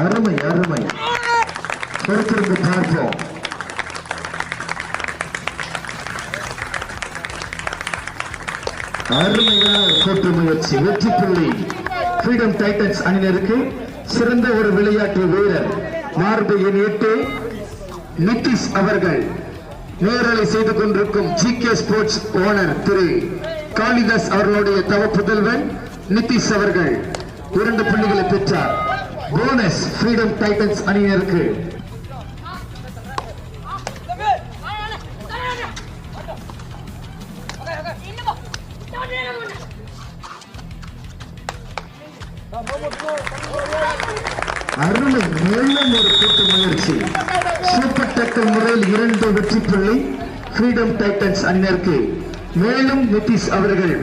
அருமை அருமை. பொறுத்திருந்து பார்ப்போம். அருமையான கூட்டு முயற்சி வெற்றி புள்ளி. ஃப்ரீடம் டைட்டன்ஸ் அணியினருக்கு சிறந்த ஒரு விளையாட்டு வீரர். மார்பு எண் எட்டு நிதிஷ் அவர்கள். நேரலை செய்து கொண்டிருக்கும் ஜி கே ஸ்போர்ட்ஸ் ஓனர் திரு. காளிதாஸ் அவர்களுடைய தவ புதல்வன் நிதிஷ் அவர்கள். இரண்டு புள்ளிகளை பெற்றார். போனஸ் ஃப்ரீடம் டைட்டன்ஸ் அணியினருக்கு. அருளும் மேலும் ஒரு கூட்டு முயற்சி. சூப்பர் டக்கல் முறையில் இரண்டு வெற்றி புள்ளி ஃப்ரீடம் டைட்டன்ஸ் அணியினருக்கு. மேலும் நிதிஷ் அவர்கள்